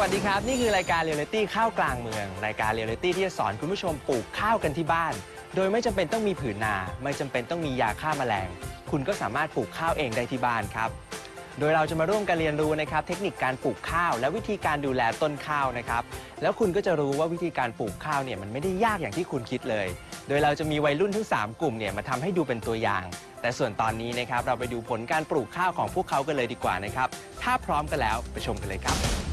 วัสดีครับ นี่คือรายการเรียลลิตี้ข้าวกลางเมือง รายการเรียลลิตี้ที่จะสอนคุณผู้ชมปลูกข้าวกันที่บ้าน โดยไม่จำเป็นต้องมีผืนนา ไม่จำเป็นต้องมียาฆ่าแมลง คุณก็สามารถปลูกข้าวเองได้ที่บ้านครับ โดยเราจะมาร่วมกันเรียนรู้นะครับ เทคนิคการปลูกข้าว และวิธีการดูแลต้นข้าวนะครับ แล้วคุณก็จะรู้ว่าวิธีการปลูกข้าวเนี่ยมันไม่ได้ยากอย่างที่คุณคิดเลย โดยเราจะมีวัยรุ่นทั้ง 3 กลุ่มเนี่ยมาทำให้ดูเป็นตัวอย่าง แต่ส่วนตอนนี้นะครับเราไปดูผลการปลูกข้าวของพวกเขากันเลยดีกว่านะครับ ถ้าพร้อมกันแล้วไปชมกันเลยครับ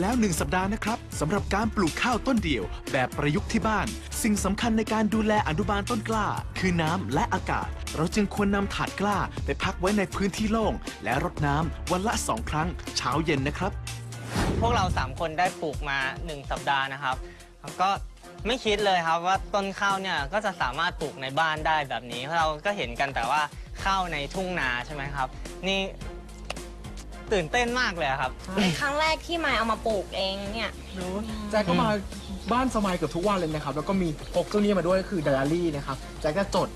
แล้ว 1 สัปดาห์นะครับสำหรับการปลูกข้าวต้นเดี่ยว แบบประยุกต์ที่บ้าน สิ่งสำคัญในการดูแลอนุบาลต้นกล้า คือน้ำและอากาศ เราจึงควรนำถาดกล้าไปพักไว้ในพื้นที่โล่ง และรดน้ำวันละ 2 ครั้ง เช้าเย็นนะครับ พวกเรา 3 คนได้ปลูกมา 1 สัปดาห์นะครับก็ไม่คิดเลยครับว่าต้นข้าวเนี่ยก็จะสามารถปลูกในบ้านได้แบบนี้เราก็เห็นกันแต่ว่าข้าวในทุ่งนาใช่ไหมครับ นี่ ตื่นเต้นมากเลยอะครับ เป็นครั้งแรกที่มายเอามาปลูกเองเนี่ยแจ็คก็มาบ้านสมัยเกือบทุกวันเลยนะครับ แล้วก็มีพกตัวนี้มาด้วยคือไดอารี่นะครับ แจ็คก็จด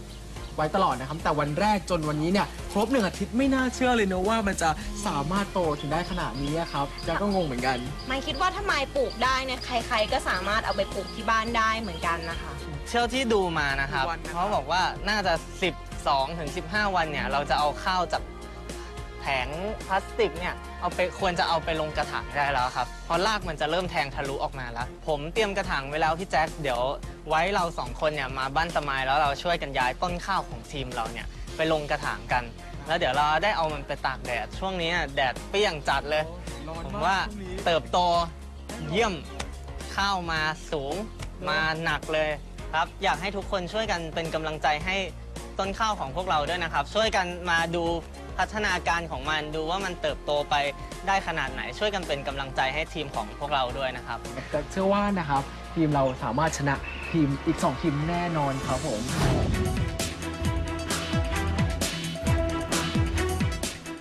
ไว้ตลอดนะครับ แต่วันแรกจนวันนี้เนี่ยครบหนึ่งอาทิตย์ไม่น่าเชื่อเลยนะว่ามันจะสามารถโตถึงได้ขนาดนี้อะครับแจ็คก็งงเหมือนกัน มายคิดว่าถ้ามายปลูกได้เนี่ยใคร ๆ ก็สามารถเอาไปปลูกที่บ้านได้เหมือนกันนะคะ เชื่อที่ดูมานะครับกี่วันนะครับ เขาบอกว่าน่าจะ 12ถึง15 วันเนี่ย เราจะเอาข้าวจาก แผงพลาสติกเนี่ยเอาไปควรจะเอาไปลงกระถางได้แล้วครับเพราะรากมันจะเริ่มแทงทะลุออกมาแล้ว ผมเตรียมกระถางไว้แล้วพี่แจ็คเดี๋ยวไว้เราสองคนเนี่ยมาบ้านสมายแล้วเราช่วยกันย้ายต้นข้าวของทีมเราเนี่ยไปลงกระถางกัน แล้วเดี๋ยวเราได้เอามันไปตากแดดช่วงนี้แดดเปรี้ยงจัดเลย ผมว่าเติบโตเยี่ยมข้าวมาสูงมาหนักเลยครับ อยากให้ทุกคนช่วยกันเป็นกำลังใจให้ต้นข้าวของพวกเราด้วยนะครับ ช่วยกันมาดู พัฒนาการของมันดูว่ามันเติบโตไปได้ขนาดไหน ช่วยกันเป็นกำลังใจให้ทีมของพวกเราด้วยนะครับ แต่เชื่อว่านะครับ ทีมเราสามารถชนะทีมอีก 2 ทีมแน่นอนครับผม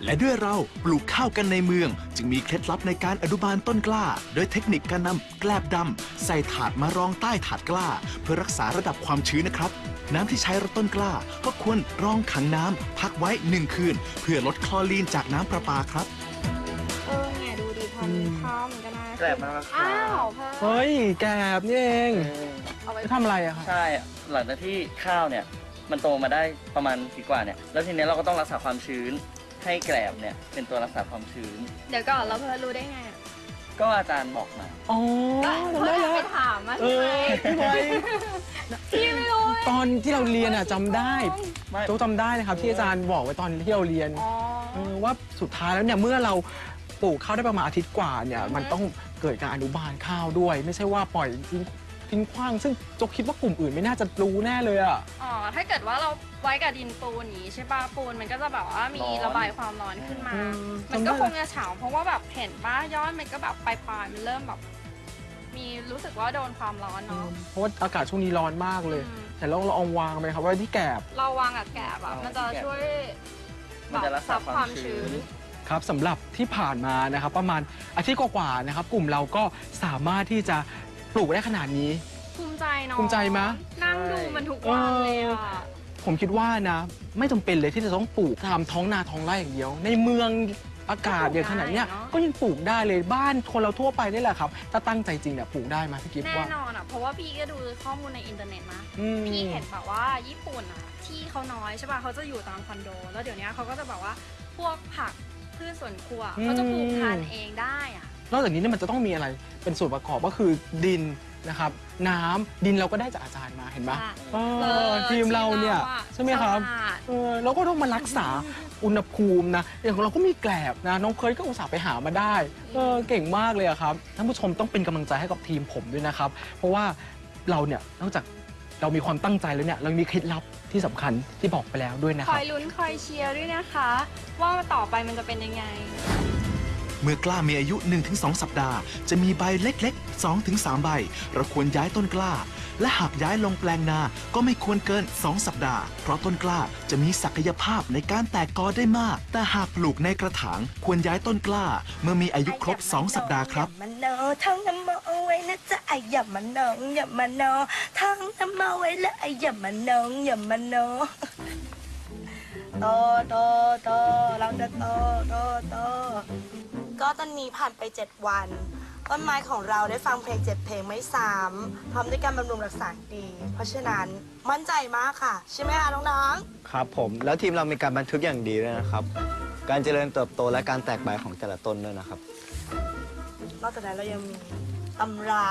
และด้วยเราปลูกข้าวกันในเมือง จึงมีเคล็ดลับในการอนุบาลต้นกล้า โดยเทคนิคการนำแกลบดำใส่ถาดมารองใต้ถาดกล้า เพื่อรักษาระดับความชื้นนะครับ น้ำที่ใช้รดต้นกล้า ก็ควรรองขังน้ำพักไว้1คืน เพื่อลดคลอรีนจากน้ำประปาครับ เออเนี่ยดูดิพอมีข้าวมันก็น่าแกลบมาแล้วครับอ้าวพอเฮ้ย แกบนี่เองเออเอาไปทำอะไรอะครับใช่หลังจากที่ข้าวเนี่ยมันโตมาได้ประมาณปีกว่าเนี่ยแล้วทีเนี้ยเราก็ต้องรักษาความชื้นให้แกลบเนี่ยเป็นตัวรักษาความชื้น เดี๋ยวก่อนแล้วเพื่อนรู้ได้ไงอะ ก็อาจารย์บอกมา อ๋อเพื่จำได้อนแล้ว ไปถามมาเอใช่ไหมอพี่ไว้พี่ไม่รู้ตอนที่เราเรียนอะจำได้ไม่ โจ๊กจำได้นะครับที่อาจารย์บอกไว้ตอนที่เราเรียนอ๋อ เออว่าสุดท้ายแล้วเนี่ยเมื่อเราปลูกข้าวได้ประมาณอาทิตย์กว่าเนี่ยอือฮึมันต้องเกิดการอนุบาลข้าวด้วย ไม่ใช่ว่าปล่อยทิ้ง ทิ้งขว้าง ซึ่งจกคิดว่ากลุ่มอื่นไม่น่าจะรู้แน่เลยอะ อ๋อ ถ้าเกิดว่าเราไว้กับดินปูนอย่างนี้ใช่ป่ะปูนมันก็จะแบบว่ามีร้อนระบายความร้อนขึ้นมา อืมมันก็จำได้ คงจะเฉาเพราะว่าแบบเห็นป้ายอดมันก็แบบปลายๆมันเริ่มแบบ มีรู้สึกว่าโดนความร้อนเนาะ เพราะว่าอากาศช่วงนี้ร้อนมากเลย อืม แต่เราเราเอาวางไหมครับไว้ที่แกบเราวางกับแกบอะมันจะช่วยมันจะรักษาซับความความชื้ชื้นนครับสำหรับที่ผ่านมานะครับ ประมาณอาทิตย์กว่าๆนะครับ กลุ่มเราก็สามารถที่จะ ปลูกได้ขนาดนี้ ภูมิใจเนาะภูมิใจมะ นั่งดูมันทุกวันเลยอะผมคิดว่านะ ไม่จำเป็นเลยที่จะต้องปลูกตามท้องนาท้องไร่อย่างเดียว ในเมืองอากาศอย่างขนาดเนี้ยปลูกได้เนอะก็ยังปลูกได้เลยบ้านคนเราทั่วไปนี่แหละครับ ถ้าตั้งใจจริงเนี่ยปลูกได้ไหมพี่กิฟต์แน่ว่านอนอะเพราะว่าพี่ก็ดูข้อมูลในอินเทอร์เน็ตนะอืม พี่เห็นแบบว่าญี่ปุ่นอะที่เขาน้อยใช่ป่ะเขาจะอยู่ตามคอนโด แล้วเดี๋ยวนี้เขาก็จะแบบว่าพวกผักพืชสวนครัวเขาจะปลูกทานเองได้อะ นอกจากนี้เนี่ยมันจะต้องมีอะไรเป็นส่วนประกอบก็คือดินนะครับ น้ำดินเราก็ได้จากอาจารย์มาเห็นไหมใช่เอเอออทีมเราเนี่ยทีมเราอะใช่ไหมครับฉลาด เออเราก็ต้องมารักษาอุณหภูมินะอย่างของเราก็มีแกลบนะน้องเคิร์ดก็อุตส่าห์ไปหามาได้เออเก่งมากเลยอะครับท่านผู้ชมต้องเป็นกำลังใจให้กับทีมผมด้วยนะครับ เพราะว่าเราเนี่ยนอกจากเรามีความตั้งใจแล้วเนี่ยเรามีเคล็ดลับที่สำคัญที่บอกไปแล้วด้วยนะคครัอบยลุ้นคอยเชียร์ด้วยนะคะ ว่าต่อไปมันจะเป็นยังไง เมื่อกล้ามีอายุ 1-2 สัปดาห์ จะมีใบเล็กๆ 2-3 ใบ เราควรย้ายต้นกล้า และหากย้ายลงแปลงนาก็ไม่ควรเกิน 2 สัปดาห์ เพราะต้นกล้าจะมีศักยภาพในการแตกกอได้มาก แต่หากปลูกในกระถางควรย้ายต้นกล้า เมื่อมีอายุครบ 2 สัปดาห์ครับ มันโนทั้งน้ำมเอาไว้นะจ๊ะไอ้อย่ามันนองอย่ามันโนทั้งน้ำมาไว้และไอ้อย่ามันโนอย่ามันโนโตโตโตเราจะโตโตโต ก็ตอนนี้ผ่านไป 7 วัน ต้นไม้ของเราได้ฟังเพลงเจ็ดเพลงไม่ซ้ำพร้อมด้วยการบำรุงรักษาดี เพราะฉะนั้นมั่นใจมากค่ะ ใช่ไหมคะน้องๆครับผมแล้วทีมเรามีการบันทึกอย่างดีด้วยนะครับ การเจริญเติบโตและการแตกใบของแต่ละต้นด้วยนะครับนอกจากนั้นเรายังมีตำรา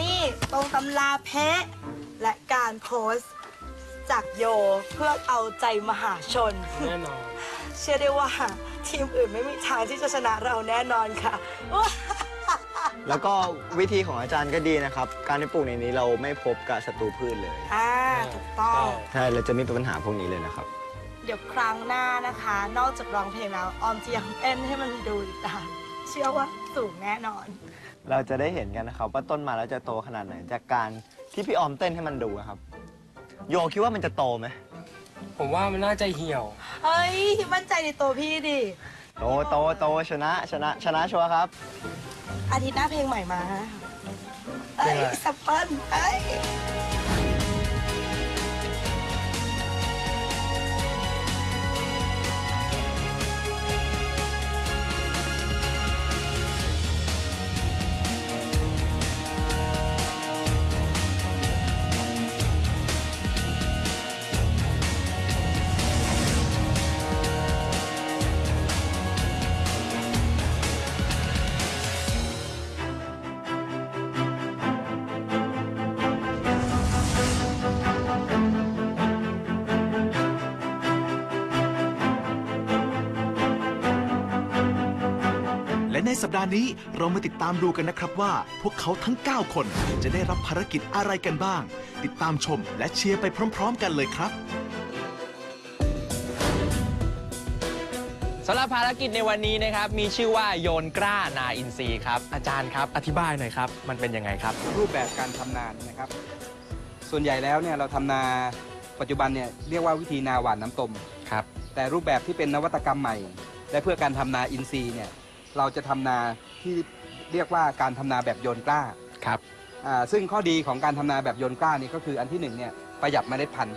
นี่ตรงตำราเพะ และการโพสต์จากโยเพื่อเอาใจมหาชน แน่นอน เชื่อได้ว่า ทีมอื่นไม่มีทางที่จะชนะเราแน่นอนค่ะ แล้วก็วิธีของอาจารย์ก็ดีนะครับ การที่ปลูกในนี้เราไม่พบกับศัตรูพืชเลยอ่าถูกต้อง ใช่เราจะไม่เป็นปัญหาพวกนี้เลยนะครับ เดี๋ยวครั้งหน้านะคะ นอกจากร้องเพลงแล้ว ออมจะยังเต้นให้มันดูอีกค่ะเชื่อว่าสูงแน่นอน เราจะได้เห็นกันนะครับ ว่าต้นไมาแล้วจะโตขนาดไหนจากการที่พี่ออมเต้นให้มันดูอะครับ โยคิดว่ามันจะโตไหม ผมว่ามันน่าจะเหี่ยว เฮ้ยมั่นใจในตัวพี่ดิ โตโตโตชนะชนะชนะชัวร์ครับ อาทิตย์หน้าเพลงใหม่มาเพลเอ้งยอะไรสปเปิลเอ้ย ในสัปดาห์นี้เรามาติดตามดูกันนะครับว่า พวกเขาทั้ง 9 คนจะได้รับภารกิจอะไรกันบ้าง ติดตามชมและเชียร์ไปพร้อม ๆ กันเลยครับสำหรับภารกิจในวันนี้นะครับ มีชื่อว่าโยนกล้านาอินทรีย์ครับ อาจารย์ครับ อธิบายหน่อยครับ มันเป็นยังไงครับ รูปแบบการทำนาเนี่ยนะครับ ส่วนใหญ่แล้วเนี่ยเราทำนาปัจจุบันเนี่ยเรียกว่าวิธีนาหวานน้ำตม ครับ แต่รูปแบบที่เป็นนวัตกรรมใหม่ และเพื่อการทำนาอินทรีย์เนี่ย เราจะทำนาที่เรียกว่าการทำนาแบบโยนกล้าครับ อ่าซึ่งข้อดีของการทำนาแบบโยนกล้านี่ก็คืออันที่หนึ่งเนี่ยประหยัดเมล็ดพันธุ์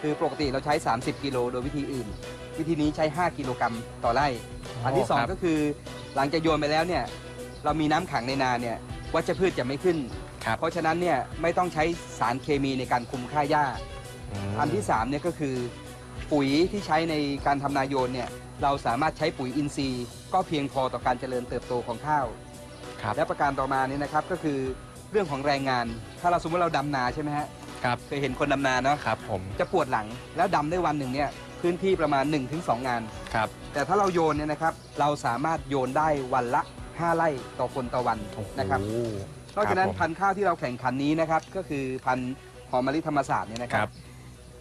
คือปกติเราใช้ 30 กิโลโดยวิธีอื่น วิธีนี้ใช้ 5 กิโลกรัมต่อไร่ อันที่สองครับก็คือหลังจากโยนไปแล้วเนี่ยเรามีน้ำขังในนาเนี่ยวัชพืชจะไม่ขึ้น ครับเพราะฉะนั้นเนี่ยไม่ต้องใช้สารเคมีในการคุมค่าหญ้า มอันที่3เนี่ยก็คือปุ๋ยที่ใช้ในการทำนาโยนเนี่ย เราสามารถใช้ปุ๋ยอินทรีย์ ก็เพียงพอต่อการเจริญเติบโตของข้าว ครับและประการต่อมาเนี่ยนะครับก็คือเรื่องของแรงงาน ถ้าเราสมมติเราดำนาใช่ไหมฮะครับเคยเห็นคนดำนาเนาะครับผมจะปวดหลังแล้วดำได้วันหนึ่งเนี่ยพื้นที่ประมาณ 1-2 งาน ครับแต่ถ้าเราโยนเนี่ยนะครับเราสามารถโยนได้วันละ 5 ไร่ต่อคนต่อวันนะครับโอ้นอกจากนั้นครับผมพันธุ์ข้าวที่เราแข่งขันนี้นะครับก็คือพันธุ์หอมมะลิธรรมศาสตร์เนี่ยนะคครัรับ บ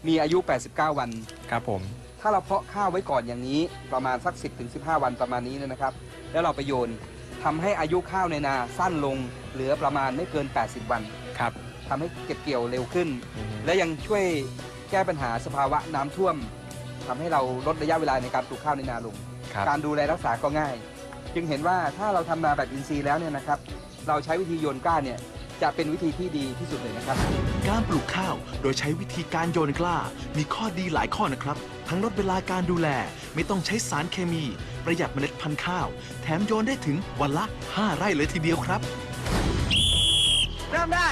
มีอายุ 89 วัน ครับผม ถ้าเราเพาะข้าวไว้ก่อนอย่างนี้ประมาณสัก 10ถึง15 วันประมาณนี้เนยนะครับ แล้วเราไปโยนทำให้อายุข้าวในนาสั้นลงเหลือประมาณไม่เกิน 80 วันครับทำให้เก็บเกี่ยวเร็วขึ้นอืมและยังช่วยแก้ปัญหาสภาวะน้ำท่วมทำให้เราลดระยะเวลาในการปลูกข้าวในนาลงครับการดูแลรักษาก็ง่าย จึงเห็นว่าถ้าเราทำนาแบบอินทรีย์แล้วเนี่ยนะครับ เราใช้วิธีโยนกล้าเนี่ย จะเป็นวิธีที่ดีที่สุดเลยนะครับ การปลูกข้าวโดยใช้วิธีการโยนกล้า มีข้อดีหลายข้อนะครับ ทั้งลดเวลาการดูแล ไม่ต้องใช้สารเคมี ประหยัดเมล็ดพันธุ์ข้าว แถมโยนได้ถึงวันละ 5 ไร่เลยทีเดียวครับ เริ่มได้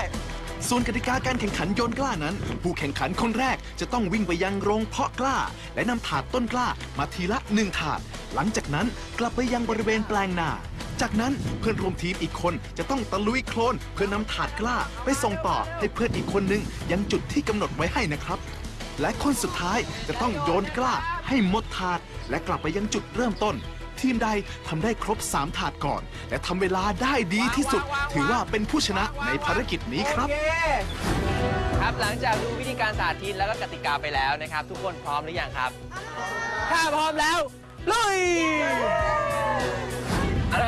ส่วนกติกาการแข่งขันโยนกล้านั้น ผู้แข่งขันคนแรกจะต้องวิ่งไปยังโรงเพาะกล้า และนำถาดต้นกล้ามาทีละหนึ่งถาด หลังจากนั้นกลับไปยังบริเวณแปลงนา จากนั้นเพื่อนร่วมทีมอีกคนจะต้องตะลุยโคลนเพื่อนำถาดกล้า ไปส่งต่อให้เพื่อนอีกคนนึงยังจุดที่กำหนดไว้ให้นะครับ และคนสุดท้ายจะต้องโยนกล้าให้หมดถาด และกลับไปยังจุดเริ่มต้น ทีมใดทำได้ครบ 3 ถาดก่อน และทำเวลาได้ดีที่สุด ถือว่าเป็นผู้ชนะในภารกิจนี้ครับโอเคครับหลังจากดูวิธีการสาธิตแล้วก็กติกาไปแล้วนะครับ ทุกคนพร้อมหรือยังครับ ถ้าพร้อมแล้วลุยเอาละ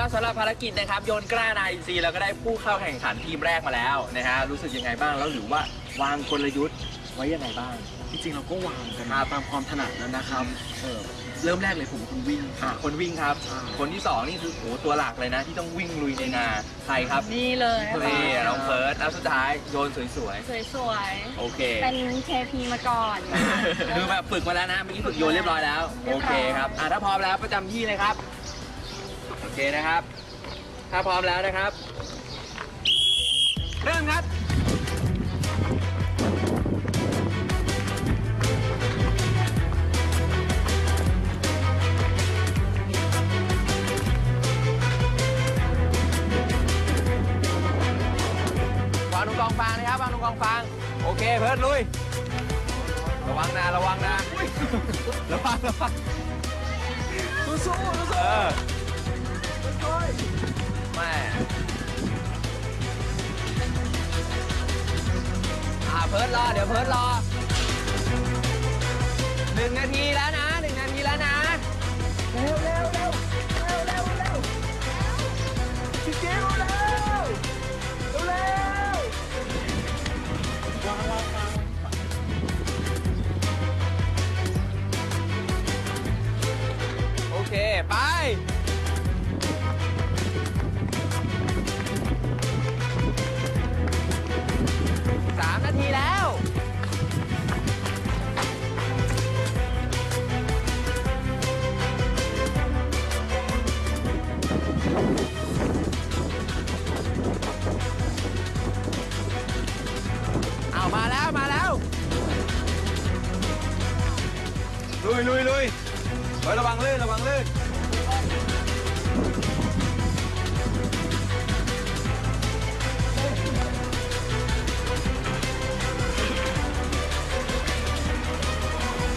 ครับสำหรับภารกิจนะครับโยนกล้านาอินทรีย์เราก็ได้ผู้เข้าแข่งขันทีมแรกมาแล้วนะฮะรู้สึกยังไงบ้างแล้วหรือว่าวางกลยุทธ์ไว้ยังไงบ้าง จริงๆเราก็วางกันมาตามความถนัดแล้วนะครับเออเริ่มแรกเลยผมเป็นคนวิ่งอะคนวิ่งครับ ใช่ คนที่สองนี่คือโอ้โหตัวหลักเลยนะ ที่ต้องวิ่งลุยในนาใครครับนี่เลยค่ะนี่น้องเฟิร์สแล้วสุดท้ายโยนสวยสวยๆ โอเค ๆ เป็นเคพีมาก่อนคือแบบฝึกมาแล้วนะเมื่อกี้ฝึกโยนเรียบร้อยแล้วเรียโอบร้อยเคครับอะถ้าพร้อมแล้วประจำที่เลยครับโอ เคนะครับ ถ้าพร้อมแล้วนะครับ เริ่มครับวางตรงกองฟางนะครับวางตรงกองฟาง โอเค เพิร์ดลุย ระวังนะระวังนะ ระวังระวังสู้สู้สู้ เออแม่อ่าเพิร์ดรอ เดี๋ยวเพิร์ดรอหนึ่งนาทีแล้วนะหนึ่งนาทีแล้วนะ เร็วเร็วเร็วเร็วเร็วเร็วพี่เกเร็วเร็วเร็วโอเค ไป ยลุยลุยเฮ้ยระวังลื่นระวังลื่น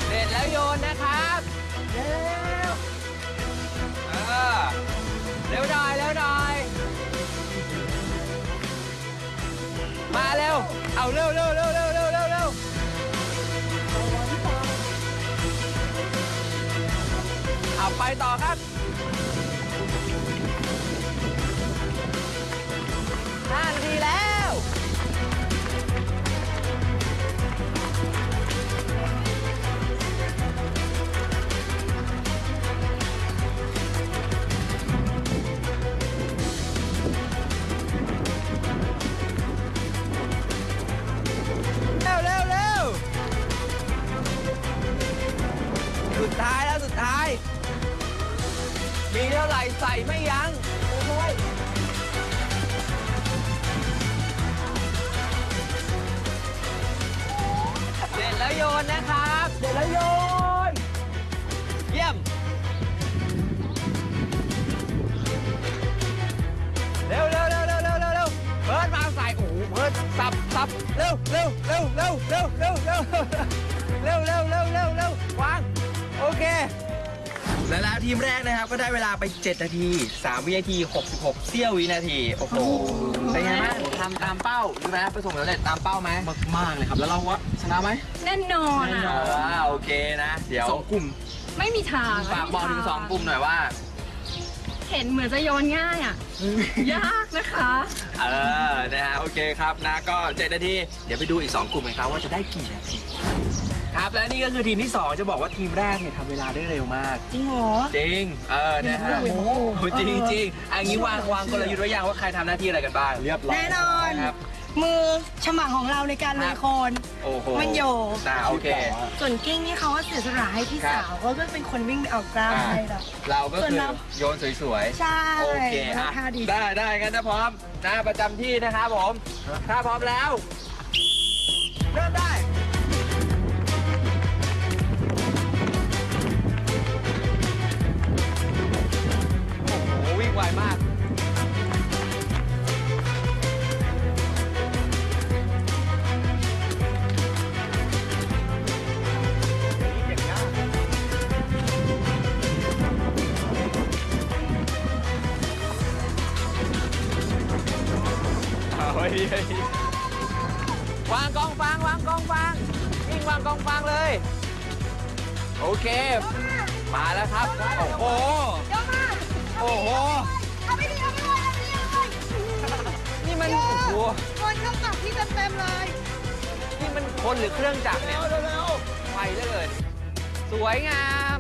เสร็จแล้วโยนนะครับเร็วเออเร็วหน่อยเร็วหน่อยมาเร็วเอาเร็วเร็วเร็วเร็วเร็ว ต่อครับาไหร่ใส่ไม่ยัง้งโอ้ยเสร็จแล้วโยนนะครับเสร็จแล้วโยน เยี่ยมเร็วเร็วเร็วเร็วเร็วเร็วเร็วเบิร์ดมาใส่โอ้โหเบิร์ดสับสับเร็วเร็วเร็วเร็วเร็วเร็วเร็วเร็วเร็วเร็วเร็วเร็ววาง โอเค และแล้วทีมแรกนะครับ ก็ได้เวลาไป 7 นาที 3 วินาที 66 เสี้ยววินาที โอ้โหเป็นไงบ้างทำตามเป้าใช่ไหมประสบความสำเร็จตามเป้าไหมมากๆเลยครับ แล้วเราว่าชนะไหมแน่นอนอะอ่าโอเคนะ เดี๋ยวสองกลุ่ม ไม่มีทางฝากบอกถึงสองกลุ่มหน่อยว่า เห็นเหมือนจะโยนง่ายอะ ยากนะคะ เออ นะฮะ โอเคครับนะ ก็ 7 นาที เดี๋ยวไปดูอีก 2 กลุ่มกันครับว่าจะได้กี่นาที ครับและนี่ก็คือทีมที่ 2 จะบอกว่าทีมแรกเนี่ยทำเวลาได้เร็วมาก จริงเหรอ จริง เออนะฮะโอ้โหโอ้จริงจริงๆอันนี้วางวางกลยุทธ์ไว้ยังว่าใครทำหน้าที่อะไรกันบ้าง เรียบร้อยแน่นอน ครับ มือฉมังของเราในการลุยโคลนโอ้โหมันอยู่นะโอเค ส่วนกิ้งนี่เขาก็เสียสละให้พี่ครับสาวเขาก็เป็นคนวิ่งไปเอากล้ามอ่าให้เราเราก็ส่วนคือเราโยนสวยๆ ใช่โอเคอะท่าดีได้ได้กันนะพร้อมนะประจำที่นะครับผม ถ้าพร้อมแล้ว เริ่มได้ ไวมาก เอาไว้ดีไว้ดีวางกองฟางวางกองฟางวิ่งวางกองฟางเลย โอเค มาแล้วครับ โอ้โหโอ้โห เอาไปดิเอาไปเลยเอาไปเลยเอาไปเลยนี่มันโอ้โหคนเข้ากับที่เต็มๆเลย นี่มันคนหรือเครื่องจักรเนี่ยไวเหลือเกินสวยงาม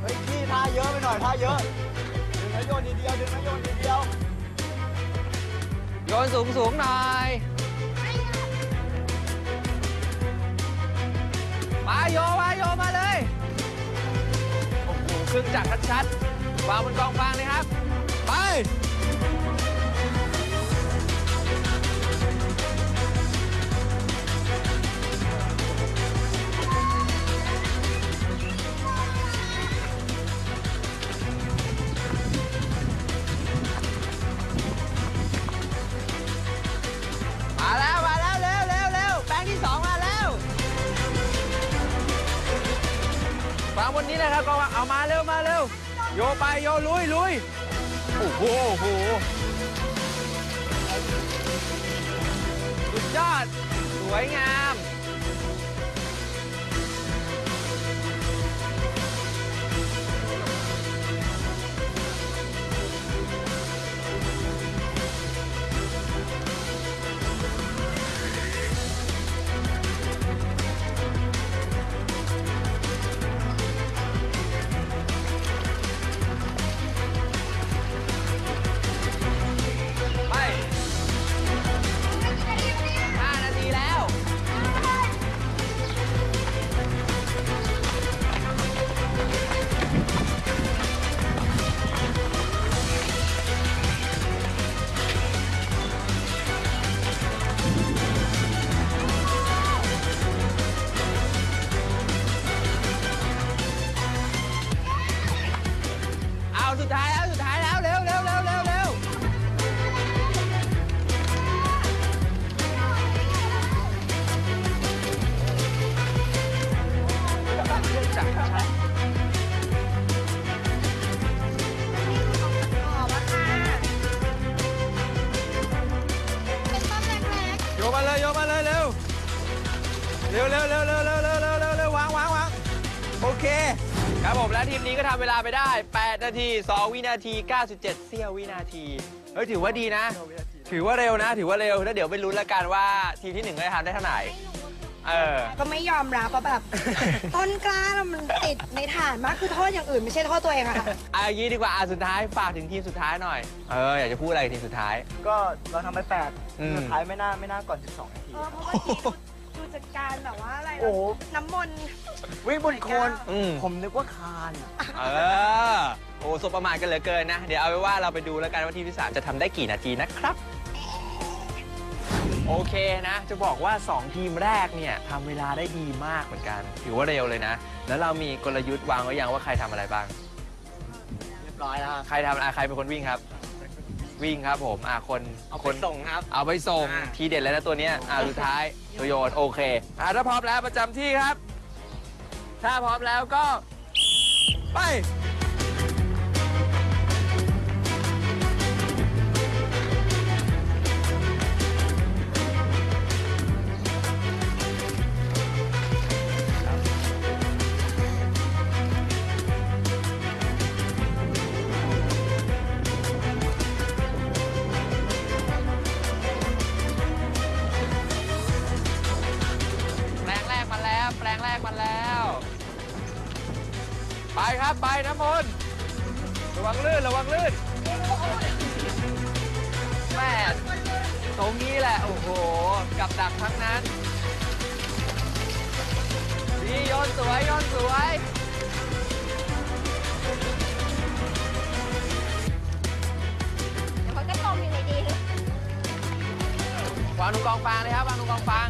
เฮ้ยพี่ท่าเยอะไปหน่อยท่าเยอะดึงแล้วโยนทีเดียวดึงแล้วโยนทีเดียวโยนสูงสูงๆหน่อย มาโยมาโยมาเลย โอ้โหเครื่องจักรชัดๆ วางบนกองฟางเลยครับ ไป มาแล้ว มาแล้ว เร็วเร็วเร็วแปลงที่สองมาแล้ววางบนนี้เลยครับกองวางเอามาเร็วมาเร็ว โยไปโยลุยลุยโอ้โหโอ้โหสุดยอด สวยงาม ไปได้ 8 นาที 2 วินาที 97 เสี้ยววินาที เฮ้ย ถือว่าดีนะ ถือว่าเร็วนะ ถือว่าเร็ว แล้วเดี๋ยวไปลุ้นละกันว่าทีมที่หนึ่งได้ทำได้เท่าไหร่ เออ ก็ไม่ยอมรับว่าแบบ ต้นกล้ามันติดในฐานมากคือโทษอย่างอื่นไม่ใช่โทษตัวเองอะค่ะ เอาอย่างนี้ดีกว่าอะสุดท้ายฝากถึงทีมสุดท้ายหน่อย เออ อยากจะพูดอะไรทีมสุดท้าย ก็เราทำไปแปดอืม สุดท้ายไม่น่าไม่น่าก่อน 12นาที เออเพราะว่าทีดูจัด การแบบว่าอะไรนะโอ้โห น้ำมนต์ วิ่งบนโคลนอืม ผมนึกว่าคานอะเออ โอ้สบประมาทกันเหลือเกินนะ เดี๋ยวเอาไว้ว่าเราไปดูแล้วกันว่าทีมที่ 3 จะทำได้กี่นาทีนะครับ โอเคนะ จะบอกว่า 2 ทีมแรกเนี่ยทำเวลาได้ดีมากเหมือนกัน ถือว่าเร็วเลยนะ แล้วเรามีกลยุทธ์วางไว้ยังว่าใครทำอะไรบ้าง เรียบร้อยแล้วใครทำอะใครเป็นคนวิ่งครับ วิ่งครับผมอะคนคนส่งครับ เอาไปส่งทีเด็ดเลยนะตัวเนี้ยอะสุดท้ายตัวโยนโอเคอะถ้าพร้อมแล้วประจำที่ครับ ถ้าพร้อมแล้วก็ ไป วางลงกองฟางเลยครับวางลงกองฟาง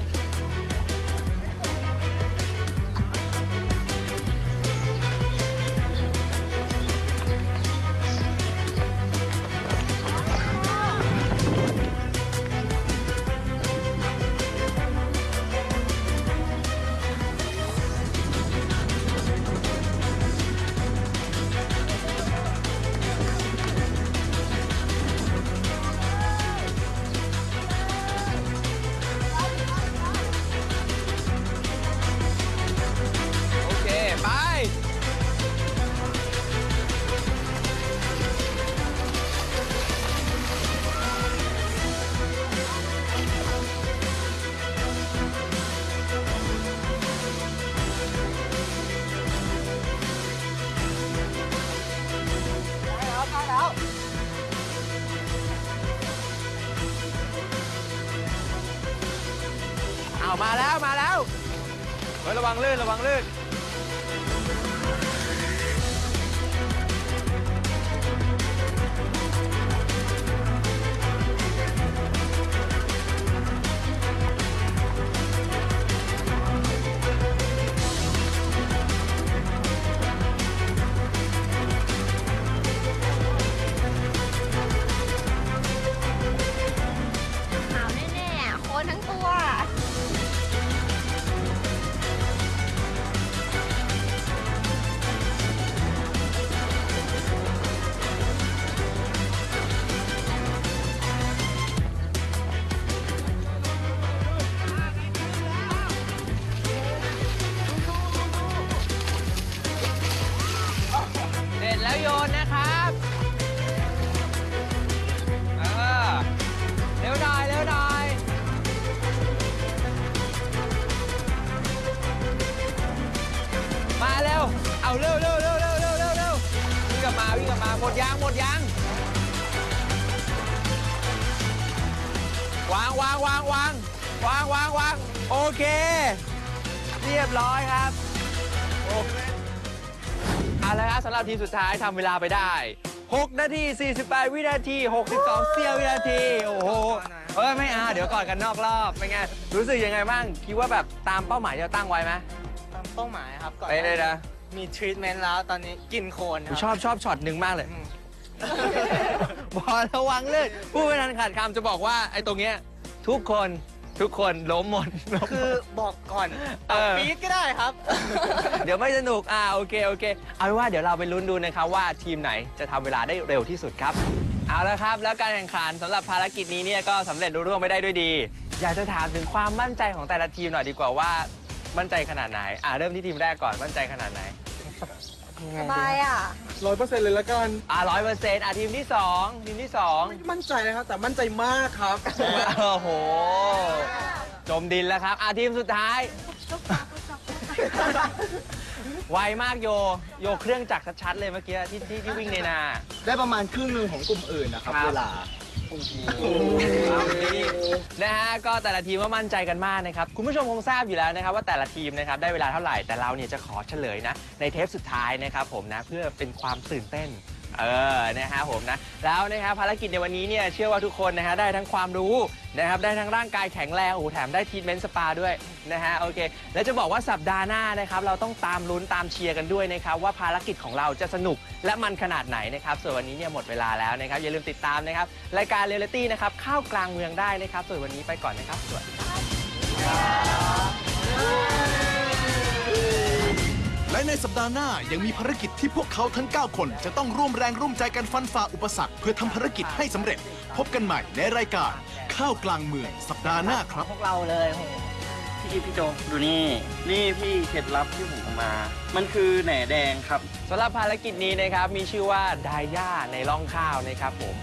ระวังลื่นระวังลื่น โอเค เรียบร้อยครับโอเคเอาละครับสำหรับทีมสุดท้ายทำเวลาไปได้ 6 นาที 48 วินาที 62 เสี้ยววินาที โอ้โห เอ้ยไม่เอาเดี๋ยวก่อนกันนอกรอบเป็นไง รู้สึกยังไงบ้าง คิดว่าแบบตามเป้าหมายที่เราตั้งไว้ไหมตามเป้าหมายครับก่อนไปเลยนะมีทรีทเมนต์แล้วตอนนี้กินโคนคชรับอบชอบช็อตหนึ่งมากเลยอืมบอลระวังเลยพูดไม่ทันขาดคำจะบอกว่าไอ้ตรงเนี้ยทุกคน ทุกคนล้มหมดล้มหมด คือบอกก่อนเออ ปี๊ดก็ได้ครับ เดี๋ยวไม่สนุก อ่า โอเค โอเค เอาเป็นว่าเดี๋ยวเราไปลุ้นดูนะครับว่าทีมไหนจะทำเวลาได้เร็วที่สุดครับ เอาละครับ แล้วการแข่งขันสำหรับภารกิจนี้เนี่ยก็สำเร็จรุ่ร่วงไปได้ด้วยดี อยากจะถามถึงความมั่นใจของแต่ละทีมหน่อยดีกว่าว่า มั่นใจขนาดไหน อ่าเริ่มที่ทีมแรกก่อน มั่นใจขนาดไหน สบายอะ ร้อยเปอร์เซ็นต์เลยละกัน อ่าร้อยเปอร์เซ็นต์อ่าทีมที่สองทีมที่สองไม่มั่นใจนะครับ แต่มั่นใจมากครับ โอ้โห จมดินแล้วครับ อ่าทีมสุดท้าย ไวมากโย โยเครื่องจักรชัดๆเลยเมื่อกี้ที่ที่ที่วิ่งในนา ได้ประมาณครึ่งหนึ่งของกลุ่มอื่นนะครับครับ เวลา นะฮะก็แต่ละทีมก็มั่นใจกันมากนะครับ คุณผู้ชมคงทราบอยู่แล้วนะครับ ว่าแต่ละทีมนะครับได้เวลาเท่าไหร่แต่เราเนี่ยจะขอเฉลยนะ ในเทปสุดท้ายนะครับผมนะ เพื่อเป็นความตื่นเต้น เออนะฮะผมนะแล้วนะครับภารกิจในวันนี้เนี่ยเชื่อว่าทุกคนนะฮะได้ทั้งความรู้นะครับได้ทั้งร่างกายแข็งแรงโอ้โหแถมได้ทีทเมนต์สปาด้วยนะฮะโอเค แล้วจะบอกว่าสัปดาห์หน้านะครับเราต้องตามลุ้นตามเชียร์กันด้วยนะครับว่าภารกิจของเราจะสนุกและมันขนาดไหนนะครับส่วนวันนี้เนี่ยหมดเวลาแล้วนะครับอย่าลืมติดตามนะครับรายการเรียลลิตี้นะครับข้าวกลางเมืองได้นะครับส่วนวันนี้ไปก่อนนะครับสวัสดีครับ และในสัปดาห์หน้ายังมีภารกิจที่พวกเขาทั้ง 9 คน จะต้องร่วมแรงร่วมใจกันฟันฝ่าอุปสรรคเพื่อทำภารกิจให้สำเร็จ พบกันใหม่ในรายการ ข้าวกลางเมืองสัปดาห์หน้าครับ พวกเราเลยโหพี่พี่โจดูนี่ นี่พี่เคล็ดลับที่ผมเอามา มันคือแหน่แดงครับ สำหรับภารกิจนี้นะครับ มีชื่อว่าดายาในร่องข้าวนะครับผม